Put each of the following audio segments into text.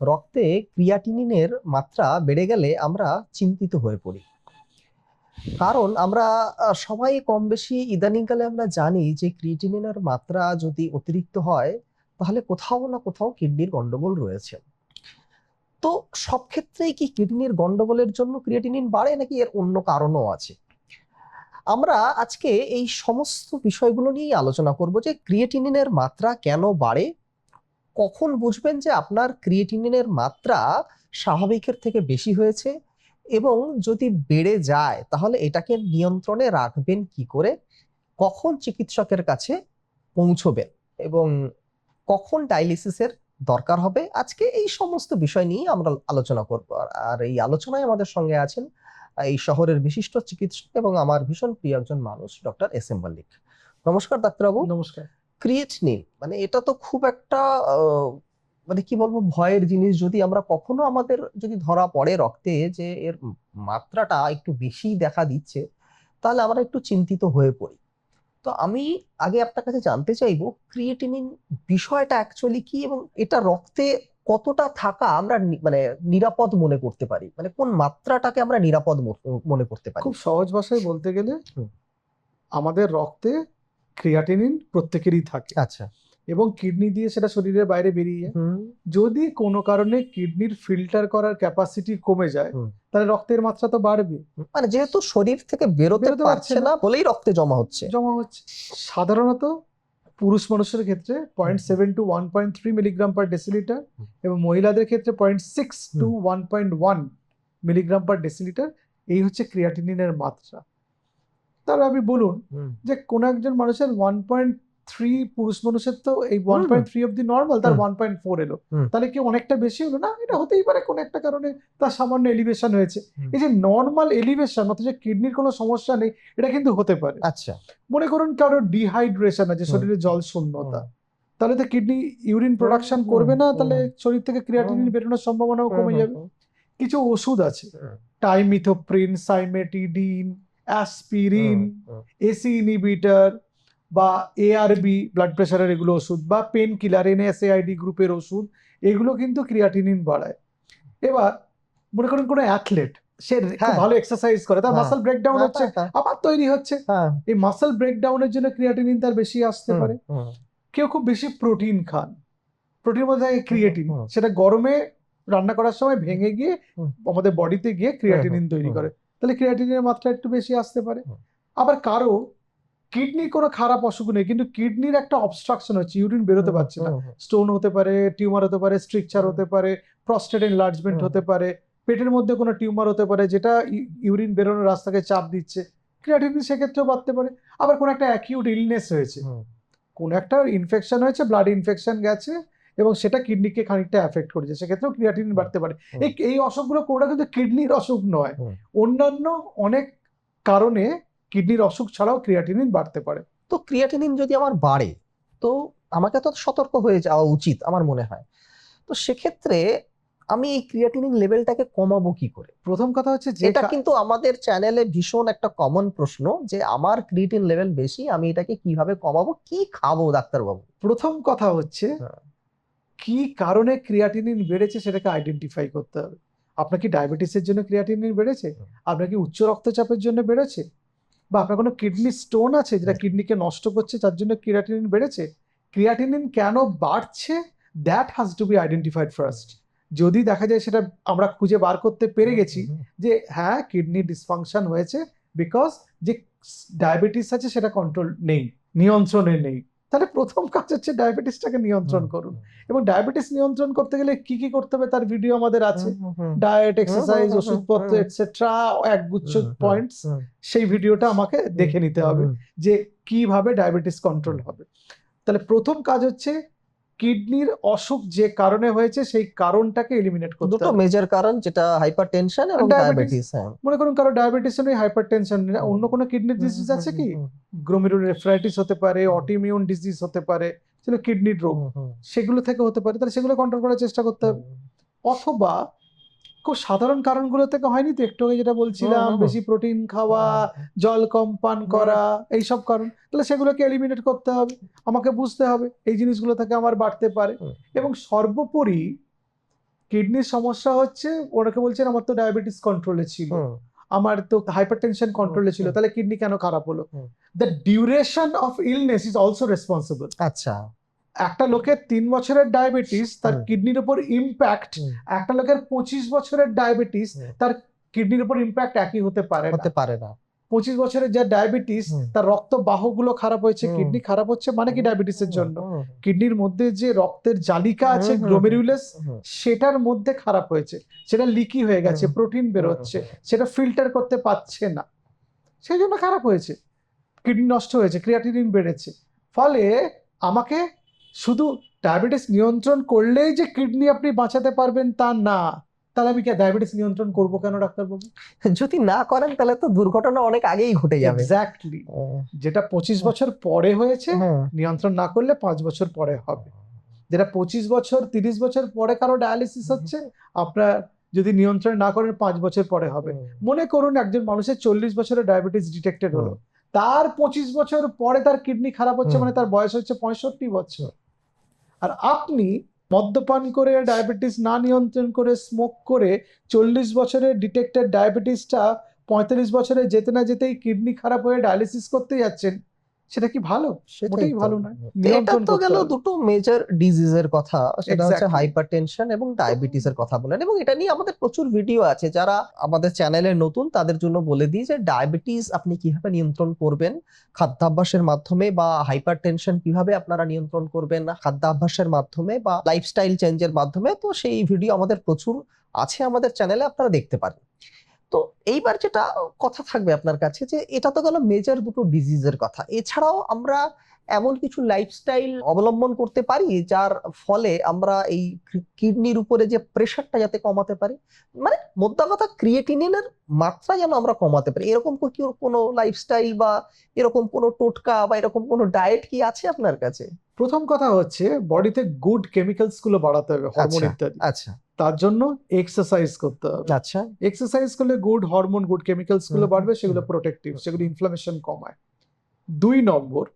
রক্তে ক্রিয়াটিনিনের মাত্রা বেড়ে গেলে আমরা চিন্তিত হয়ে পড়ি। কারণ আমরা সবাই কম বেশি ইদানিংকালে আমরা জানি যে ক্রিয়েটিনিনের মাত্রা যদি অতিরিক্ত হয়, তাহলে কোথাও না কোথাও কিডনির গন্ডগোল রয়েছে। তো সব ক্ষেত্রেই কি কিডনির গন্ডগোলের জন্য ক্রিয়েটিনিন বাড়ে নাকি এর অন্য কারণও আছে? আমরা আজকে এই সমস্ত বিষয়গুলো নিয়েই আলোচনা করব যে ক্রিয়েটিনিনের মাত্রা কেন বাড়ে কখন বুঝবেন যে আপনার ক্রিয়েটিনিনের মাত্রা স্বাভাবিকের থেকে বেশি হয়েছে? এবং যদি বেড়ে যায়, তাহলে এটাকে নিয়ন্ত্রণে রাখবেন কি করে? কখন চিকিৎসকের কাছে পৌঁছবেন? এবং কখন ডায়ালিসিসের দরকার হবে? আজকে এই সমস্ত বিষয় নিয়ে আমরা আলোচনা করব। আর- এই আলোচনায় আমাদের সঙ্গে আছেন, এই শহরের বিশিষ্ট চিকিৎসক এবং আমার ভীষণ প্রিয় একজন মানুষ, ডক্টর এস এম মল্লিক। নমস্কার, ডাক্তারবাবু। নমস্কার। ক্রিয়েটিনিন মানে এটা তো খুব একটা মানে কি বলব ভয়ের জিনিস। যদি আমরা কখনো আমাদের যদি ধরা পড়ে রক্তে যে এর মাত্রাটা একটু বেশি দেখা দিচ্ছে তাহলে আমরা একটু চিন্তিত হয়ে পড়ি। তো আমি আগে আপনার কাছে জানতে চাইব ক্রিয়েটিনিন বিষয়টা অ্যাকচুয়ালি কি এবং এটা রক্তে কতটা থাকা আমরা মানে নিরাপদ মনে করতে পারি? মানে কোন মাত্রাটাকে আমরা নিরাপদ মনে করতে পারি? খুব সহজ ভাষায় বলতে গেলে আমাদের রক্তে ক্রিয়াটিনিন প্রত্যেকেরই থাকে। আচ্ছা। এবং কিডনি দিয়ে সেটা শরীরের বাইরে বেরিয়ে যায় যদি কোনো কারণে কিডনির ফিল্টার করার ক্যাপাসিটি কমে যায় তাহলে রক্তের মাত্রা তো বাড়বে। মানে যেহেতু শরীর থেকে বেরোতে পারছে। না। বলেই রক্তে জমা হচ্ছে। জমা হচ্ছে। সাধারণত পুরুষ মানুষের ক্ষেত্রে point seven two one point three milligram per decilitre এবং মহিলাদের ক্ষেত্রে point six two one point one milligram per decilitre এই হচ্ছে ক্রিয়াটিনিনের মাত্রা। তাহলে আপনি বলুন যে কোন একজন মানুষের ওয়ান পয়েন্ট থ্রি পুরুষ মানুষের তো এই ওয়ান পয়েন্ট থ্রি অব্দি নর্মাল তার ওয়ান পয়েন্ট ফোর এলো। তাহলে কি অনেকটা বেশি হলো? না এটা হতেই পারে কোন একটা কারণে তার সামান্য এলিভেশন হয়েছে। এই যে নর্মাল এলিভেশন অথচ কিডনির কোনো সমস্যা নেই এটা কিন্তু হতে পারে। আচ্ছা। মনে করুন কারও ডিহাইড্রেশন আছে শরীরে জল শূন্যতা। তাহলে তো কিডনি ইউরিন প্রোডাকশন করবে না তাহলে শরীর থেকে ক্রিয়াটিনিন বেরোনোর সম্ভাবনাও কমে যাবে। কিছু ওষুধ আছে। টাইমিথোপ্রিন সাইমেটিডিন অ্যাসপিরিন এসি ইনিবিটার বা এআরবি ব্লাড প্রেশারের এগুলো ওষুধ বা পেন কিলার এনএসএআইডি গ্রুপের ওষুধ এগুলো কিন্তু ক্রিয়াটিনিন বাড়ায়। এবার মনে করুন কোনো অ্যাথলেট সে হ্যাঁ। ভালো এক্সারসাইজ করে তার হ্যাঁ। মাসল ব্রেকডাউন হচ্ছে হ্যাঁ, আবার তৈরি হচ্ছে। হ্যাঁ, এই মাসল ব্রেকডাউনের জন্য ক্রিয়াটিনিন তার বেশি আসতে পারে। কেউ খুব বেশি প্রোটিন খান। প্রোটিনের মধ্যে থাকে ক্রিয়েটিন সেটা গরমে রান্না করার সময় ভেঙে গিয়ে আমাদের বডিতে গিয়ে ক্রিয়াটিনিন তৈরি করে। তাহলে ক্রিয়াটিনের মাত্রা একটু বেশি আসতে পারে। আবার কারও কিডনির কোনো খারাপ অসুখ নেই কিন্তু কিডনির একটা অবস্ট্রাকশন হচ্ছে ইউরিন বেরোতে পারছে না। স্টোন হতে পারে টিউমার হতে পারে স্ট্রিকচার হতে পারে প্রস্টেট এনলার্জমেন্ট। হতে পারে পেটের মধ্যে কোনো টিউমার হতে পারে যেটা ইউরিন বেরোনোর রাস্তাকে চাপ দিচ্ছে। ক্রিয়াটিনিন সেক্ষেত্রেও বাড়তে পারে। আবার কোনো একটা অ্যাকিউট ইলনেস হয়েছে। কোন একটা ইনফেকশন হয়েছে ব্লাড ইনফেকশন গেছে এবং সেটা কিডনিকে খানিকটা এফেক্ট করেছে সেক্ষেত্রেও ক্রিয়াটিন বাড়তে পারে। এই এই অসুখগুলো কোনটা কিন্তু কিডনির অসুখ নয়। অন্যান্য অনেক কারণে কিডনির অসুখ ছাড়াও ক্রিয়াটিনিন বাড়তে পারে। তো ক্রিয়াটিনিন যদি আমার বাড়ে তো আমাকে তো সতর্ক হয়ে যাওয়া উচিত আমার মনে হয়। তো সেক্ষেত্রে আমি এই ক্রিয়াটিনিন লেভেলটাকে কমাবো কি করে? প্রথম কথা হচ্ছে যে এটা কিন্তু আমাদের চ্যানেলে ভীষণ একটা কমন প্রশ্ন যে আমার ক্রিয়েটিন লেভেল বেশি আমি এটাকে কীভাবে কমাবো কি খাব ডাক্তারবাবু? প্রথম কথা হচ্ছে হ্যাঁ। কি কারণে ক্রিয়াটিনিন বেড়েছে সেটাকে আইডেন্টিফাই করতে হবে? আপনার কি ডায়াবেটিসের জন্য ক্রিয়াটিনিন বেড়েছে? আপনার কি উচ্চ রক্তচাপের জন্য বেড়েছে? বা আপনার কোনো কিডনি স্টোন আছে যেটা কিডনিকে নষ্ট করছে তার জন্য ক্রিয়াটিনিন বেড়েছে? ক্রিয়াটিনিন কেন বাড়ছে? That has to be identified first যদি দেখা যায় সেটা আমরা খুঁজে বার করতে পেরে গেছি যে হ্যাঁ কিডনি ডিসফাংশন হয়েছে বিকজ যে ডায়াবেটিস আছে সেটা কন্ট্রোল নেই নিয়ন্ত্রণে নেই। তাহলে প্রথম কাজ হচ্ছে ডায়াবেটিসটাকে নিয়ন্ত্রণ করুন। এবং ডায়াবেটিস নিয়ন্ত্রণ করতে গেলে কি কি করতে হবে? তার ভিডিও আমাদের আছে। ডায়েট এক্সারসাইজ ওষুধপত্র। এটসেট্রা একগুচ্ছ পয়েন্টস সেই ভিডিওটা আমাকে দেখে নিতে হবে যে কীভাবে ডায়াবেটিস কন্ট্রোল হবে। তাহলে প্রথম কাজ হচ্ছে কিডনির অসুখ যে কারণে হয়েছে সেই কারণটাকে এলিমিনেট করতে দুটো মেজার কারণ যেটা হাইপারটেনশন এবং ডায়াবেটিস হ্যাঁ। মনে করুন কারও ডায়াবেটিস নেই হাইপারটেনশন নেই। অন্য কোনো কিডনি ডিজিজ আছে কি? গ্রোমেরুনেফ্রাইটিস হতে পারে অটিমিউন ডিজিজ হতে পারে সেগুলো কিডনির রোগ সেগুলো থেকে হতে পারে তাহলে সেগুলো কন্ট্রোল করার চেষ্টা করতে হবে। অথবা খুব সাধারণ কারণগুলো থেকে হয়নি তো? একটু আগে যেটা বলছিলাম। বেশি প্রোটিন খাওয়া জল কম পান করা এইসব কারণ। তাহলে সেগুলোকে এলিমিনেট করতে হবে। আমাকে বুঝতে হবে এই জিনিসগুলো থেকে আমার বাড়তে পারে। এবং সর্বোপরি কিডনির সমস্যা হচ্ছে ওনাকে বলছেন আমার তো ডায়াবেটিস কন্ট্রোলে ছিল। আমার তো হাইপারটেনশন কন্ট্রোলে ছিল। তাহলে কিডনি কেন খারাপ হলো? The duration of illness is also responsible আচ্ছা। একটা লোকের তিন বছরের ডায়াবেটিস তার কিডনির উপর ইম্প্যাক্ট একটা লোকের পঁচিশ বছরের ডায়াবেটিস তার কিডনির উপর ইম্প্যাক্ট একই হতে পারে হতে পারে না। পঁচিশ বছরের যা ডায়াবেটিস তার রক্ত বাহগুলো খারাপ হয়েছে কিডনি খারাপ হচ্ছে মানে কি ডায়াবেটিসের জন্য? কিডনির মধ্যে যে রক্তের জালিকা আছে গ্লোমেরুলাস সেটার মধ্যে খারাপ হয়েছে। সেটা লিকি হয়ে গেছে প্রোটিন বেরোচ্ছে সেটা ফিল্টার করতে পারছে না। সেই জন্য খারাপ হয়েছে। কিডনি নষ্ট হয়েছে ক্রিয়াটিনিন বেড়েছে। ফলে আমাকে শুধু ডায়াবেটিস নিয়ন্ত্রণ করলেই যে কিডনি আপনি বাঁচাতে পারবেন তা না। তাহলে আমি কি ডায়াবেটিস নিয়ন্ত্রণ করব কেন ডাক্তারবাবু? যদি না করেন তাহলে তো দুর্ঘটনা অনেক আগেই ঘটে যাবে। এক্স্যাক্টলি যেটা পঁচিশ বছর পরে হয়েছে নিয়ন্ত্রণ না করলে পাঁচ বছর পরে হবে। যেটা পঁচিশ বছর তিরিশ বছর পরে কারও ডায়ালিসিস হচ্ছে আপনার যদি নিয়ন্ত্রণ না করেন পাঁচ বছর পরে হবে। মনে করুন একজন মানুষের চল্লিশ বছরের ডায়াবেটিস ডিটেক্টেড হলো। তার পঁচিশ বছর পরে তার কিডনি খারাপ হচ্ছে মানে তার বয়স হচ্ছে পঁয়ষট্টি বছর। আর আপনি মদ্যপান করে ডায়াবেটিস না নিয়ন্ত্রণ করে স্মোক করে চল্লিশ বছরের ডিটেক্টেড ডায়াবেটিসটা পঁয়তাল্লিশ বছরে যেতে না যেতেই কিডনি খারাপ হয়ে ডায়ালিসিস করতে যাচ্ছেন। সেটা কি ভালো? সেটাই ভালো না এটা তো গেল দুটো মেজর ডিজিজের কথা। সেটা হচ্ছে. হাইপারটেনশন এবং ডায়াবেটিসের কথা বলেন এবং এটা নিয়ে আমাদের প্রচুর ভিডিও আছে। যারা আমাদের চ্যানেলে নতুন তাদের জন্য বলে দিই যে ডায়াবেটিস আপনি কীভাবে নিয়ন্ত্রণ করবেন খাদ্যাভ্যাসের মাধ্যমে বা হাইপারটেনশন কীভাবে আপনারা নিয়ন্ত্রণ করবেন খাদ্যাভ্যাসের মাধ্যমে বা লাইফস্টাইল চেঞ্জের মাধ্যমে তো সেই ভিডিও আমাদের প্রচুর আছে আমাদের চ্যানেলে আপনারা দেখতে পারেন। তো এইবার যেটা কথা থাকবে আপনার কাছে যে এটা তো গেল মেজর দুটো ডিজিজের কথা। এছাড়াও আমরা এমন কিছু লাইফস্টাইল অবলম্বন করতে পারি যার ফলে আমরা এই কিডনির উপরে যে প্রেশারটা যাতে কমাতে পারি মানে মোদ্দা কথা ক্রিয়েটিনিনের মাত্রা যেন আমরা কমাতে পারি। এরকম কি কোনো লাইফস্টাইল বা এরকম কোনো টোটকা বা এরকম কোনো ডায়েট কি আছে আপনার কাছে? প্রথম কথা হচ্ছে বডিতে গুড কেমিক্যালসগুলো বাড়াতে হবে হরমোন আচ্ছা। ইত্যাদি। আচ্ছা। তার জন্য এক্সারসাইজ করতে হবে। আচ্ছা। এক্সারসাইজ করলে গুড হরমোন গুড কেমিক্যালসগুলো বাড়বে সেগুলো প্রোটেক্টিভ সেগুলো ইনফ্লামেশন কমায়। দুই নম্বর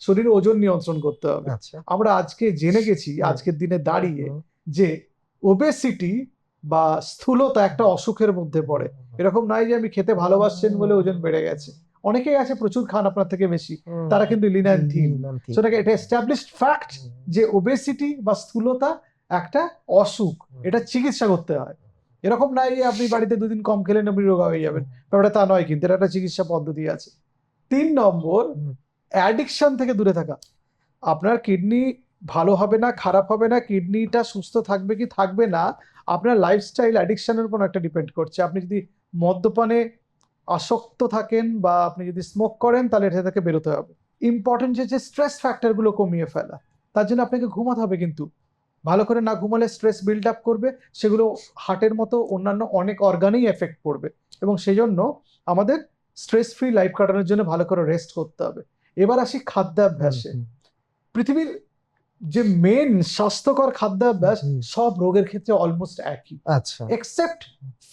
শরীরে ওজন নিয়ন্ত্রণ করতে হবে। আচ্ছা। আমরা আজকে জেনে গেছি আজকের দিনে দাঁড়িয়ে যে ওবেসিটি বা স্থূলতা একটা অসুখের মধ্যে পড়ে। এরকম নয় যে আমি খেতে ভালোবাসছেন বলে ওজন বেড়ে গেছে। অনেকেই আছে প্রচুর খান আপনার থেকে বেশি। তারা কিন্তু lean and thin lean and thin। সেটাকে এটা এস্টাবলিশড ফ্যাক্ট যে ওবেসিটি বা স্থূলতা একটা অসুখ এটা চিকিৎসা করতে হয়। এরকম যে আপনি বাড়িতে দুদিন কম খেলেন আপনি রোগা হয়ে যাবেন। ব্যাপারটা তা নয় কিন্তু এটা একটা চিকিৎসা পদ্ধতি আছে। তিন নম্বর। অ্যাডিকশন থেকে দূরে থাকা। আপনার কিডনি ভালো হবে না খারাপ হবে না কিডনিটা সুস্থ থাকবে কি থাকবে না আপনার লাইফস্টাইল অ্যাডিকশনের উপর একটা ডিপেন্ড করছে। আপনি যদি মদ্যপানে আসক্ত থাকেন বা আপনি যদি স্মোক করেন তাহলে এটা থেকে বেরোতে হবে। ইম্পর্টেন্ট যে স্ট্রেস ফ্যাক্টরগুলো কমিয়ে ফেলা তার জন্য আপনাকে ঘুমাতে হবে কিন্তু। ভালো করে না ঘুমালে স্ট্রেস বিল্ড আপ করবে সেগুলো হার্টের মতো অন্যান্য অনেক অর্গানেই এফেক্ট করবে। এবং সেই জন্য আমাদের স্ট্রেস ফ্রি লাইফ কাটানোর জন্য ভালো করে রেস্ট করতে হবে। এবার আসি খাদ্যাভ্যাসে। পৃথিবীর যে মেন স্বাস্থ্যকর খাদ্যাভ্যাস সব রোগের ক্ষেত্রে অলমোস্ট একই। আচ্ছা। Except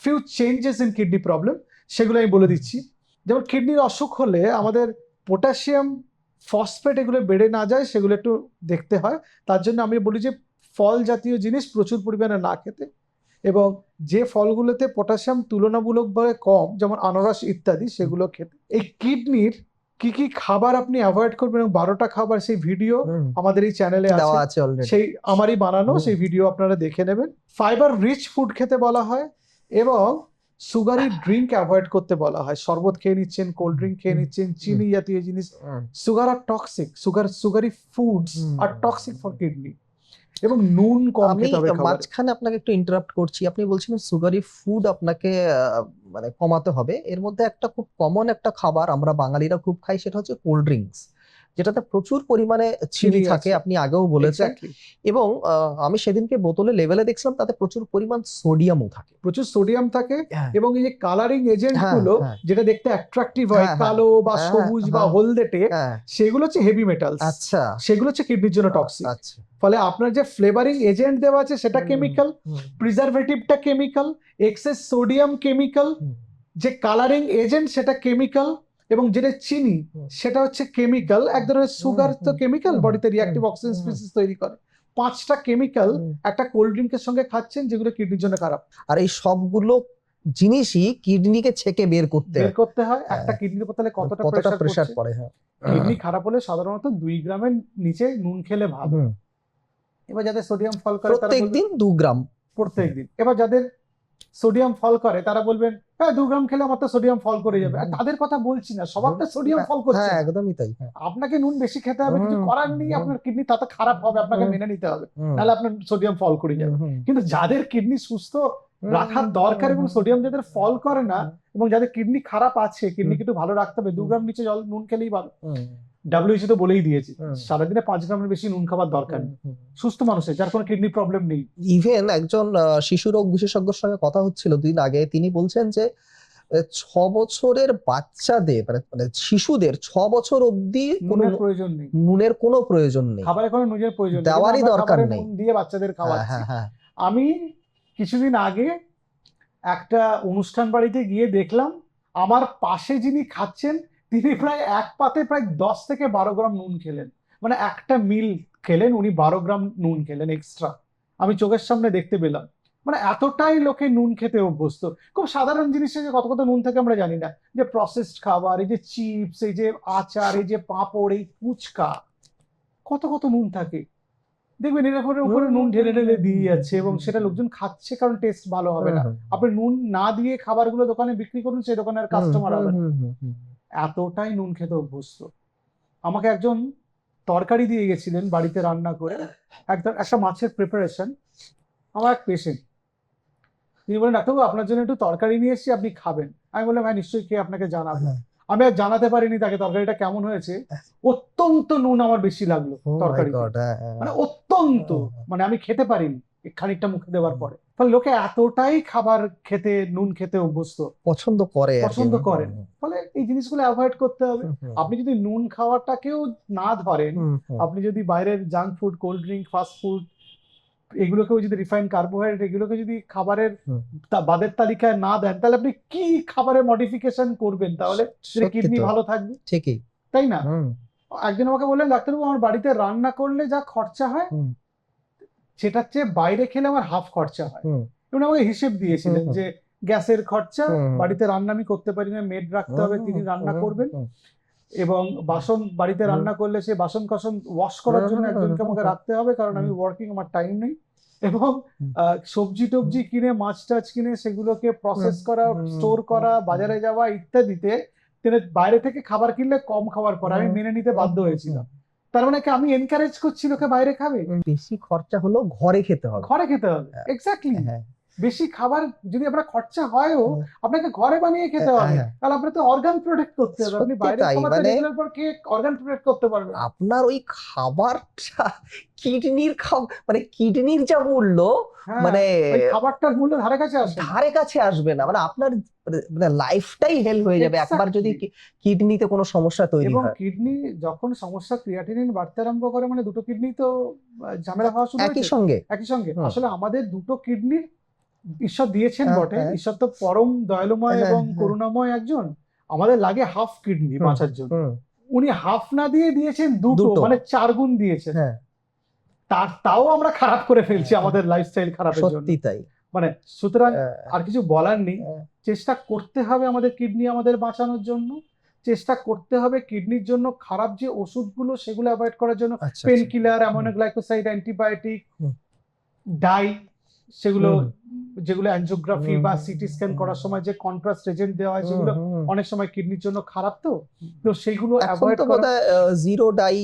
few changes in kidney problem সেগুলো আমি বলে দিচ্ছি। যেমন কিডনির অসুখ হলে আমাদের পটাশিয়াম ফসফেট এগুলো বেড়ে না যায় সেগুলো একটু দেখতে হয়। তার জন্য আমি বলি যে ফল জাতীয় জিনিস প্রচুর পরিমাণে না খেতে এবং যে ফলগুলোতে পটাশিয়াম তুলনামূলকভাবে কম যেমন আনারস ইত্যাদি সেগুলো খেতে। এই কিডনির কি কি খাবার আপনি অ্যাভয়েড করবেন এবং বারোটা খাবার সেই ভিডিও আমাদের এই চ্যানেলে আছে। সেই আমারই বানানো সেই ভিডিও আপনারা দেখে নেবেন। ফাইবার রিচ ফুড খেতে বলা হয় এবং সুগারি ড্রিঙ্ক অ্যাভয়েড করতে বলা হয়। শরবত খেয়ে নিচ্ছেন কোল্ড ড্রিঙ্ক খেয়ে নিচ্ছেন চিনি জাতীয় জিনিস। সুগার আর টক্সিক সুগার সুগারি ফুডস আর টক্সিক ফর কিডনি এবং নুন কম খেতে হবে খাবারে। মাঝখানে আপনাকে একটু ইন্টারাপ্ট করছি। আপনি বলছিলেন সুগারি ফুড আপনাকে মানে কমাতে হবে। এর মধ্যে একটা খুব কমন একটা খাবার আমরা বাঙালিরা খুব খাই সেটা হচ্ছে কোল্ড ড্রিঙ্কস যেটাতে প্রচুর পরিমাণে চিনি থাকে আপনি আগেও বলেছেন। এবং আমি সেদিনকে বোতলে লেভেলে দেখছিলাম তাতে প্রচুর পরিমাণ সোডিয়ামও থাকে। প্রচুর সোডিয়াম থাকে হ্যাঁ, এবং এই যে কালারিং এজেন্ট হ্যাঁ, গুলো হ্যাঁ। যেটা দেখতে অ্যাট্রাকটিভ হয়। কালো বা সবুজ বা। হলদেটে সেগুলো হচ্ছে হেভি মেটালস আচ্ছা। সেগুলো হচ্ছে কিডনির জন্য টক্সিক আচ্ছা ফলে আপনার যে ফ্লেভারিং এজেন্ট দেওয়া আছে সেটা কেমিক্যাল প্রিজারভেটিভটা কেমিক্যাল এক্সেস সোডিয়াম কেমিক্যাল যে কালারিং এজেন্ট সেটা কেমিক্যাল এবং যেটা চিনি সেটা হচ্ছে কেমিক্যাল এক ধরনের সুগার তো কেমিক্যাল বডিতে হুম, রিঅ্যাক্টিভ অক্সিজেন স্পিসিস তৈরি করে। পাঁচটা কেমিক্যাল একটা কোল্ড ড্রিঙ্কের সঙ্গে খাচ্ছেন যেগুলো কিডনির জন্য খারাপ। আর এই সবগুলো জিনিসই কিডনিকে ছেকে বের করতে বের করতে হয়। হ্যাঁ। একটা কিডনির উপর তাহলে কতটা কতটা প্রেসার পড়ে হ্যাঁ। কিডনি খারাপ হলে সাধারণত দুই গ্রামের নিচে নুন খেলে ভালো। এবার যাদের সোডিয়াম ফল করে তারা প্রত্যেক দিন দু গ্রাম। প্রত্যেকদিন এবার যাদের সোডিয়াম ফল করে তারা বলবেন হ্যাঁ দু গ্রাম খেলে আমার তো সোডিয়াম ফল করে যাবে। আর তাদের কথা বলছি না সবার তো সোডিয়াম ফল করছে। হ্যাঁ একদমই তাই। হ্যাঁ আপনাকে নুন বেশি খেতে হবে কিছু করার নেই আপনার কিডনি তাতে খারাপ হবে আপনাকে মেনে নিতে হবে। তাহলে আপনার সোডিয়াম ফল করে যাবে। কিন্তু যাদের কিডনি সুস্থ রাখার দরকার এবং সোডিয়াম যাদের ফল করে না এবং যাদের কিডনি খারাপ আছে কিডনি কিন্তু ভালো রাখতে হবে দু গ্রাম নিচে জল নুন খেলেই ভালো। ডাব্লিউএইচও তো বলেই দিয়েছে সারাদিনে পাঁচ গ্রামের বেশি নুন খাবার দরকার নেই। সুস্থ মানুষের যার কোনো কিডনি প্রবলেম নেই। ইভেন একজন আহ, শিশু রোগ বিশেষজ্ঞর সঙ্গে কথা হচ্ছিল দুদিন আগে তিনি বলছেন যে ছ বছরের বাচ্চাদের মানে মানে শিশুদের ছ বছর অবধি কোনো নুনের প্রয়োজন নেই। নুনের কোনো প্রয়োজন নেই। খাবারে কোনো নুনের প্রয়োজন দেওয়ারই দরকার নেই। নুন দিয়ে বাচ্চাদের হ্যাঁ খাওয়াচ্ছি। হ্যাঁ হ্যাঁ। আমি কিছুদিন আগে একটা অনুষ্ঠান বাড়িতে গিয়ে দেখলাম আমার পাশে যিনি খাচ্ছেন তিনি প্রায় এক পাতে প্রায় দশ থেকে বারো গ্রাম নুন খেলেন। মানে একটা মিল খেলেন উনি বারো গ্রাম নুন খেলেন এক্সট্রা আমি চোখের সামনে দেখতে পেলাম। মানে এতটাই লোকে নুন খেতে অভ্যস্ত। খুব সাধারণ জিনিসে যে কত কত নুন থাকে আমরা জানি না। যে প্রসেসড খাবার এই যে চিপস এই যে আচার এই যে পাঁপড় এই ফুচকা কত কত নুন থাকে। দেখবেন এর উপরে নুন ঢেলে ঢেলে দিয়ে যাচ্ছে এবং সেটা লোকজন খাচ্ছে কারণ টেস্ট ভালো হবে না। আপনি নুন না দিয়ে খাবারগুলো দোকানে বিক্রি করুন সেই দোকানের কাস্টমার হবে না। এতটাই নুন খেতে অভ্যস্ত। আমাকে একজন তরকারি দিয়ে গেছিলেন বাড়িতে রান্না করে। একদম একটা মাছের প্রিপারেশন আমার এক পেশেন্ট তিনি বলেন ডাক্তারবাবু আপনার জন্য একটু তরকারি নিয়ে এসেছি আপনি খাবেন। আমি বললাম হ্যাঁ নিশ্চয়ই খেয়ে আপনাকে জানাব। হ্যাঁ। আমি আর জানাতে পারিনি তাকে তরকারিটা কেমন হয়েছে। অত্যন্ত নুন আমার বেশি লাগল Oh তরকারি হ্যাঁ, হ্যাঁ। মানে অত্যন্ত। মানে আমি খেতে পারিনি। খানিকটা মুখে দেওয়ার পরে। ফলে লোকে এতটাই খাবার খেতে নুন খেতে অভ্যস্ত। পছন্দ করে পছন্দ করেন। ফলে এই জিনিসগুলো অ্যাভয়েড করতে হবে। আপনি যদি নুন খাওয়াটাকেও না ধরেন। আপনি যদি বাইরের junk food cold drink fast food এগুলোকেও যদি রিফাইন কার্বোহাইড্রেট এগুলোকে যদি খাবারের বাদের তালিকায় না দেন তাহলে আপনি কি খাবারের মডিফিকেশন করবেন তাহলে? কিডনি ভালো থাকবে। ঠিকই। তাই না? একজন আমাকে বললেন ডাক্তারবাবু আমার বাড়িতে রান্না করলে যা খরচা হয়। সেটার চেয়ে বাইরে খেলে আমার হাফ খরচা হয়। উনি আমাকে হিসেব দিয়েছিলেন। যে গ্যাসের খরচা বাড়িতে রান্না আমি করতে পারি না মেড রাখতে হবে তিনি রান্না করবেন। এবং বাসন বাড়িতে রান্না করলে সে বাসন কাসন ওয়াশ করার জন্য একজনকে আমাকে রাখতে হবে কারণ আমি ওয়ার্কিং আমার টাইম নেই। এবং সবজি টবজি কিনে মাছ টাছ কিনে সেগুলোকে প্রসেস করা স্টোর করা বাজারে যাওয়া ইত্যাদিতে তিনি বাইরে থেকে খাবার কিনলে কম খাবার পরে আমি মেনে নিতে বাধ্য হয়েছিলাম। তার মানে কি আমি এনকারেজ করছি লোকে বাইরে খাবে। বেশি খরচা হলো ঘরে খেতে হবে ঘরে খেতে হবে হ্যাঁ। এক্স্যাক্টলি হ্যাঁ বেশি খাবার যদি আপনার খরচা হয়ও। আপনাকে ঘরে বানিয়ে খেতে হ্যাঁ, হবে। হ্যাঁ। তাহলে আপনার তো অর্গান প্রোটেক্ট করতে হবে। আপনি বাইরে খাবার মানে- রেগুলার পর খেয়ে অর্গান প্রোটেক্ট করতে পারবেন। আপনার ওই খাবারটা কিডনির খাব মানে কিডনির যা মূল্য হ্যাঁ, মানে খাবারটার মূল্য ধারে কাছে আসবে। ধারে কাছে আসবে না। মানে আপনার মানে লাইফটাই হেল হয়ে যাবে। একবার যদি কিডনিতে কোনো সমস্যা তৈরি এবং হয়। কিডনি যখন সমস্যা ক্রিয়াটিনিন বাড়তে আরম্ভ করে মানে দুটো কিডনি তো ঝামেলা হওয়া শুরু একই সঙ্গে। একই সঙ্গে। আসলে আমাদের দুটো কিডনির ঈশ্বর দিয়েছেন হ্যাঁ, বটে। হ্যাঁ। ঈশ্বর তো পরম দয়ালুময় হ্যাঁ, এবং। করুণাময় একজন। আমাদের লাগে হাফ কিডনি বাঁচার জন্য। উনি হাফ না দিয়ে দিয়েছেন দুটো। মানে চার গুণ দিয়েছেন। তার তাও আমরা খারাপ করে ফেলছি আমাদের লাইফস্টাইল খারাপের জন্য। সত্যি তাই। মানে সুতরাং আর কিছু বলার নেই। চেষ্টা করতে হবে আমাদের কিডনি আমাদের বাঁচানোর জন্য। চেষ্টা করতে হবে কিডনির জন্য খারাপ যে ওষুধগুলো সেগুলো অ্যাভয়েড করার জন্য। Pain. Killer aminoglycoside antibiotic dye সেগুলো যেগুলো অ্যানজিওগ্রাফি বা সিটি স্ক্যান করার সময় যে কন্ট্রাস্ট এজেন্ট দেওয়া হয় সেগুলো। অনেক সময় কিডনির জন্য খারাপ তো। তো সেগুলো এখন অ্যাভয়েড তো বোধহয় জিরো ডাই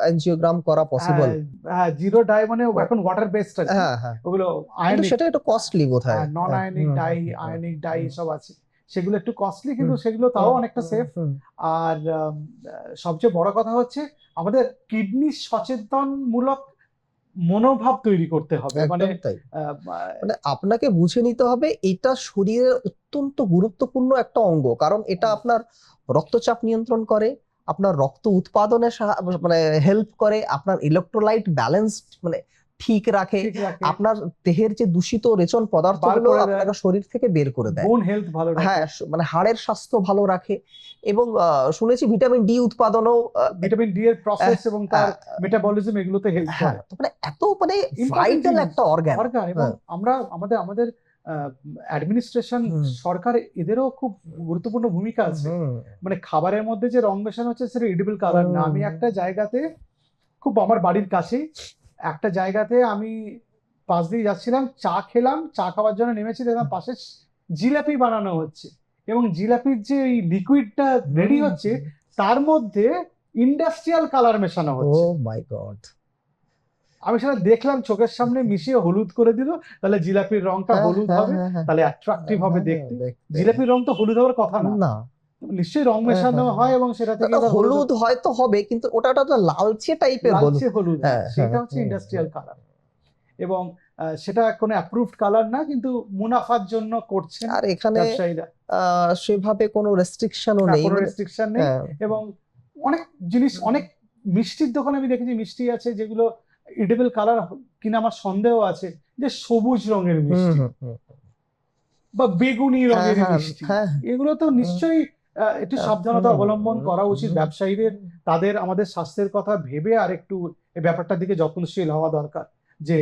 অ্যানজিওগ্রাম করা পসিবল হ্যাঁ জিরো ডাই মানে এখন ওয়াটার বেসড আছে হ্যাঁ হ্যাঁ। ওগুলো আয়নিক সেটা একটু কস্টলি বোধ হয় non ionic dye ionic dye এসব আছে। সেগুলো একটু কস্টলি কিন্তু সেগুলো তাও অনেকটা সেফ আর আহ, সবচেয়ে বড় কথা হচ্ছে আমাদের কিডনি সচেতনমূলক মনোভাব তৈরি করতে হবে মানে মানে আপনাকে বুঝে নিতে হবে এটা শরীরের অত্যন্ত গুরুত্বপূর্ণ একটা অঙ্গ কারণ এটা আপনার রক্তচাপ নিয়ন্ত্রণ করে আপনার রক্ত উৎপাদনে মানে হেল্প করে আপনার ইলেকট্রোলাইট ব্যালেন্স মানে ঠিক রাখে আপনার দেহের যে দূষিত রেচন পদার্থগুলো। আপনার শরীর থেকে বের করে দেয়। বোন হেলথ ভালো হ্যাঁ মানে হাড়ের স্বাস্থ্য ভালো রাখে। এবং শুনেছি ভিটামিন ডি উৎপাদনও ভিটামিন ডি এর প্রসেস এবং তার মেটাবলিজম এগুলোতে হেল্প হ্যাঁ করে। মানে এত মানে ভাইটাল একটা অর্গান সরকার এবং হ্যাঁ। আমরা আমাদের আমাদের অ্যাডমিনিস্ট্রেশন সরকার এদেরও খুব গুরুত্বপূর্ণ ভূমিকা আছে। মানে খাবারের মধ্যে যে রং মেশানো হচ্ছে সেটা এডিবল কালার না। আমি একটা জায়গাতে খুব আমার বাড়ির কাছেই একটা জায়গাতে আমি পাশ দিয়ে যাচ্ছিলাম চা খেলাম চা খাওয়ার জন্য নেমেছি দেখলাম পাশে জিলাপি বানানো হচ্ছে। এবং জিলাপির যে এই লিকুইডটা রেডি হচ্ছে তার মধ্যে ইন্ডাস্ট্রিয়াল কালার মেশানো ও হচ্ছে মাই গড আমি সেটা দেখলাম চোখের সামনে মিশিয়ে হলুদ করে দিল তাহলে জিলাপির রংটা হলুদ হবে তাহলে অ্যাট্রাকটিভ হবে দেখতে। জিলাপির রং তো হলুদ হওয়ার কথা না। নিশ্চয়ই রং মেশানো হ্যাঁ, হ্যাঁ, হয়। এবং সেটা থেকে হলুদ হয়তো হবে কিন্তু ওটা একটা লালচে টাইপের হলুদ লালচে হলুদ। হ্যাঁ, সেটা হ্যাঁ, হচ্ছে ইন্ডাস্ট্রিয়াল কালার এবং আহ, সেটা কোনো অ্যাপ্রুভড কালার না কিন্তু মুনাফার জন্য করছেন আর এখানে আহ, সেভাবে কোনো রেস্ট্রিকশনও নেই। কোনো রেস্ট্রিকশন নেই। হ্যাঁ, এবং অনেক জিনিস অনেক মিষ্টির দোকানে আমি দেখেছি মিষ্টি আছে যেগুলো ইডেবল কালার কিনা আমার সন্দেহ আছে যে সবুজ রঙের মিষ্টি। বা বেগুনি হ্যাঁ, রঙের হ্যাঁ, মিষ্টি। হ্যাঁ, এগুলো তো নিশ্চয়ই একটু সাবধানতা অবলম্বন করা উচিত। ব্যবসায়ীদের তাদের আমাদের স্বাস্থ্যের কথা ভেবে আর একটু এই ব্যাপারটার দিকে যত্নশীল হওয়া দরকার। যে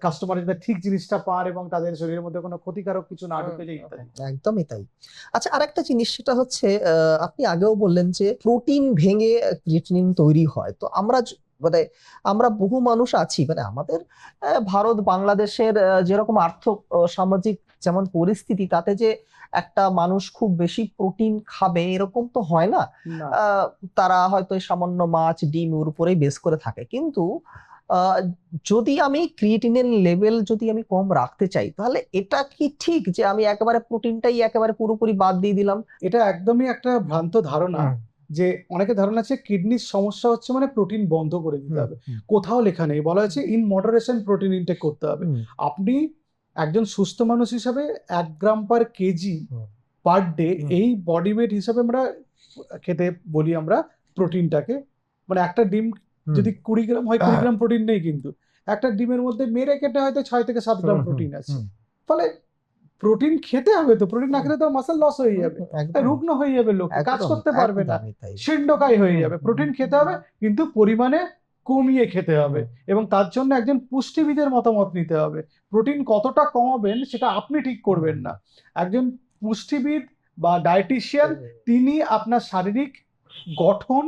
কাস্টমার যাতে ঠিক জিনিসটা পান এবং তাদের শরীরের মধ্যে কোনো ক্ষতিকারক কিছু না ঢুকে যায় ইত্যাদি একদমই তাই। আচ্ছা আরেকটা জিনিস সেটা হচ্ছে আহ, আপনি আগেও বললেন যে প্রোটিন ভেঙে ক্রিয়েটিনিন তৈরি হয়। তো আমরা মানে আমরা বহু মানুষ আছি। মানে আমাদের ভারত বাংলাদেশের যেরকম আর্থ সামাজিক যেমন পরিস্থিতি তাতে যে একটা মানুষ খুব বেশি প্রোটিন খাবে এরকম তো হয় না। তারা হয়তো সামান্য মাছ ডিম ওর উপরেই বেস করে থাকে। কিন্তু যদি আমি ক্রিয়েটিনের লেভেল যদি আমি কম রাখতে চাই তাহলে এটা কি ঠিক যে আমি একেবারে প্রোটিনটাই একেবারে পুরোপুরি বাদ দিয়ে দিলাম? এটা একদমই একটা ভ্রান্ত ধারণা যে অনেকে ধারণা আছে কিডনির সমস্যা হচ্ছে মানে প্রোটিন বন্ধ করে দিতে হবে। কোথাও লেখা নেই। বলা হয়েছে ইন মডারেশন প্রোটিন ইনটেক করতে হবে। আপনি একজন সুস্থ মানুষ হিসাবে এক gram per kg per day এই বডি ওয়েট হিসাবে আমরা খেতে বলি আমরা প্রোটিনটাকে মানে একটা ডিম যদি কুড়ি গ্রাম হয় কুড়ি হ্যাঁ। গ্রাম প্রোটিন নেই কিন্তু। একটা ডিমের মধ্যে মেরে কেটে হয়তো ছয় থেকে সাত গ্রাম প্রোটিন আছে। ফলে প্রোটিন খেতে হবে তো। প্রোটিন না খেলে তো মাসেল লস হয়ে যাবে। রুগ্ন হয়ে যাবে লোক কাজ করতে পারবে না। ছিন্ডকাই হয়ে যাবে। প্রোটিন খেতে হবে কিন্তু পরিমাণে কমিয়ে খেতে হবে এবং তার জন্য একজন পুষ্টিবিদের মতামত নিতে হবে। প্রোটিন কতটা কমাবেন সেটা আপনি ঠিক করবেন না। একজন পুষ্টিবিদ বা ডায়েটিশিয়ান, তিনি আপনার শারীরিক গঠন,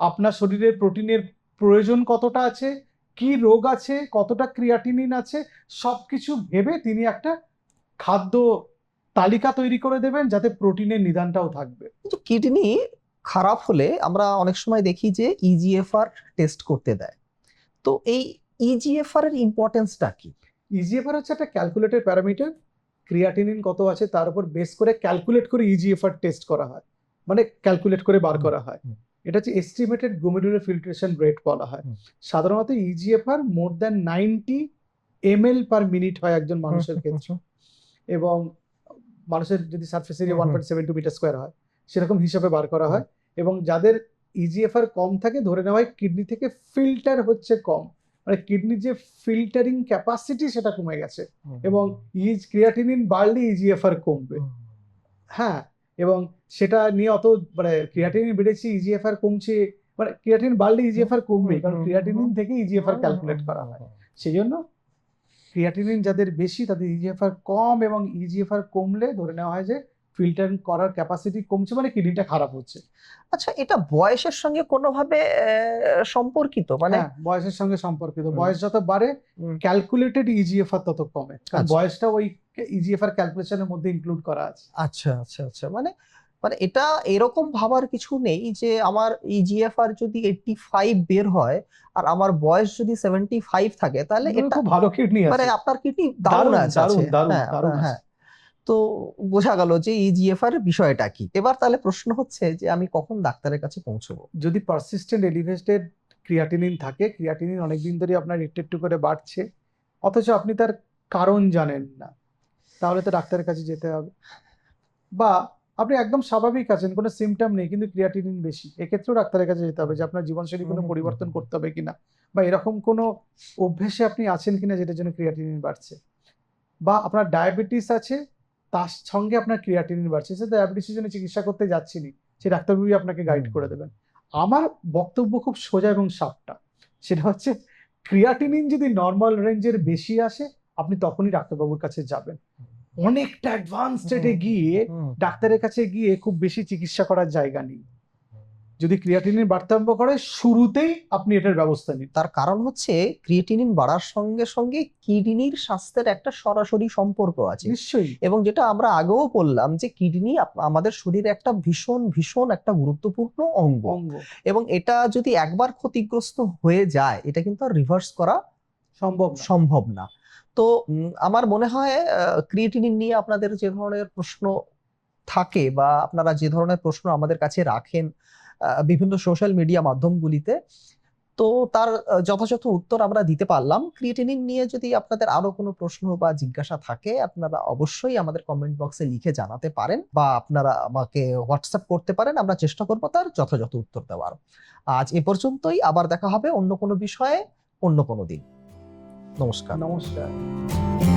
আপনার শরীরের প্রোটিনের প্রয়োজন কতটা আছে, কি রোগ আছে, কতটা ক্রিয়াটিনিন আছে সব কিছু ভেবে তিনি একটা খাদ্য তালিকা তৈরি করে দেবেন যাতে প্রোটিনের নিদানটাও থাকবে। কিডনি খারাপ হলে আমরা অনেক সময় দেখি যে E ইজিএফআর টেস্ট করতে দেয়। তো এই E ইজিএফআর এর ইম্পর্টেন্সটা কি? ইজিএফআর হচ্ছে একটা ক্যালকুলেটেড প্যারামিটার ক্রিয়াটিনিন কত আছে তার উপর বেস করে ক্যালকুলেট করে ইজিএফআর টেস্ট করা হয়। মানে ক্যালকুলেট করে বার করা হয়। এটা হচ্ছে এস্টিমেটেড গ্লোমেরুলার ফিল্ট্রেশন রেট বলা হয়। সাধারণত eGFR more than ninety M L per minute হয় একজন মানুষের ক্ষেত্রে। এবং মানুষের যদি surface area one. Point seven two metre square হয় সেরকম হিসাবে বার করা হয়। এবং যাদের ইজিএফআর কম থাকে ধরে নেওয়া হয় কিডনি থেকে ফিল্টার হচ্ছে কম। মানে কিডনির যে ফিল্টারিং ক্যাপাসিটি সেটা কমে গেছে। এবং ইজ ক্রিয়াটিনিন বাড়লে ইজিএফআর কমবে। হ্যাঁ এবং সেটা নিয়ে অত মানে ক্রিয়াটিনিন বেড়েছে ইজিএফআর কমছে মানে ক্রিয়াটিন বাড়লে ইজিএফআর কমবে কারণ ক্রিয়াটিনিন। থেকে ইজিএফআর ক্যালকুলেট করা হয়। সেই জন্য ক্রিয়াটিনিন যাদের বেশি তাদের ইজিএফআর কম এবং ইজিএফআর কমলে ধরে নেওয়া হয় যে ফিল্টার করার ক্যাপাসিটি কমছে মানে কিডনিটা খারাপ হচ্ছে। আচ্ছা এটা বয়সের সঙ্গে কোনোভাবে সম্পর্কিত? মানে হ্যাঁ বয়সের সঙ্গে সম্পর্কিত। বয়স যত বাড়ে। ক্যালকুলেটেড ইজিএফআর তত কমে। আচ্ছা। বয়সটা ওই ইজিএফআর ক্যালকুলেশনের মধ্যে ইনক্লুড করা আছে। আচ্ছা আচ্ছা আচ্ছা। মানে মানে এটা এরকম ভাবার কিছু নেই যে আমার E ইজিএফআর যদি এইটটি ফাইভ বের হয় আর আমার বয়স যদি সেভেন্টি ফাইভ থাকে তাহলে এটা খুব ভালো কিডনি মানে আপনার কিডনি দারুণ আছে হ্যাঁ, দারুণ হ্যাঁ। তো বোঝা গেল যে E ইজিএফআর এর বিষয়টা কি। এবার তাহলে প্রশ্ন হচ্ছে যে আমি কখন ডাক্তারের কাছে পৌঁছবো? যদি পারসিস্টেন্ট এলিভেটেড ক্রিয়াটিনিন থাকে ক্রিয়াটিনিন অনেকদিন ধরে আপনার একটু একটু করে বাড়ছে অথচ আপনি তার কারণ জানেন না তাহলে তো ডাক্তারের কাছে যেতে হবে। বা আপনি একদম স্বাভাবিক আছেন কোনো সিমটম নেই কিন্তু ক্রিয়াটিনিন বেশি এক্ষেত্রেও ডাক্তারের কাছে যেতে হবে যে আপনার জীবনশৈলী কোনো পরিবর্তন করতে হবে কিনা বা এরকম কোনো অভ্যেসে আপনি আছেন কিনা যেটার জন্য ক্রিয়াটিনিন বাড়ছে বা আপনার ডায়াবেটিস আছে তার সঙ্গে আপনার ক্রিয়াটিনিন বাড়ছে। সে ডায়াবেটিসের জন্য চিকিৎসা করতে যাচ্ছি নি সে ডাক্তারবাবু আপনাকে গাইড করে দেবেন। আমার বক্তব্য খুব সোজা এবং সাপটা। সেটা হচ্ছে ক্রিয়াটিনিন যদি নর্মাল রেঞ্জের বেশি আসে আপনি তখনই ডাক্তারবাবুর কাছে যাবেন। অনেকটা অ্যাডভান্স স্টেটে গিয়ে ডাক্তারের কাছে গিয়ে খুব বেশি চিকিৎসা করার জায়গা নেই। যদি ক্রিয়াটিনিন বাড়তে আরম্ভ করে শুরুতেই আপনি এটার ব্যবস্থা নিন। তার কারণ হচ্ছে ক্রিয়েটিনিন বাড়ার সঙ্গে সঙ্গে কিডনির স্বাস্থ্যের একটা সরাসরি সম্পর্ক আছে। নিশ্চয়ই। এবং যেটা আমরা আগেও বললাম যে কিডনি আমাদের শরীরে একটা ভীষণ ভীষণ একটা গুরুত্বপূর্ণ অঙ্গ। এবং এটা যদি একবার ক্ষতিগ্রস্ত হয়ে যায় এটা কিন্তু আর রিভার্স করা সম্ভব সম্ভব না। তো আমার মনে হয় ক্রিয়েটিনিন নিয়ে আপনাদের যে ধরনের প্রশ্ন থাকে বা আপনারা যে ধরনের প্রশ্ন আমাদের কাছে রাখেন বিভিন্ন সোশ্যাল মিডিয়া মাধ্যমগুলিতে। তো তার যথাযথ উত্তর আমরা দিতে পারলাম। ক্রিয়েটিনিন নিয়ে যদি আপনাদের আরও কোনো প্রশ্ন বা জিজ্ঞাসা থাকে, আপনারা অবশ্যই আমাদের কমেন্ট বক্সে লিখে জানাতে পারেন বা আপনারা আমাকে হোয়াটসঅ্যাপ করতে পারেন। আমরা চেষ্টা করব তার যথাযথ উত্তর দেওয়ার। আজ এ পর্যন্তই। আবার দেখা হবে অন্য কোনো বিষয়ে অন্য কোনো দিন। নমস্কার। নমস্কার।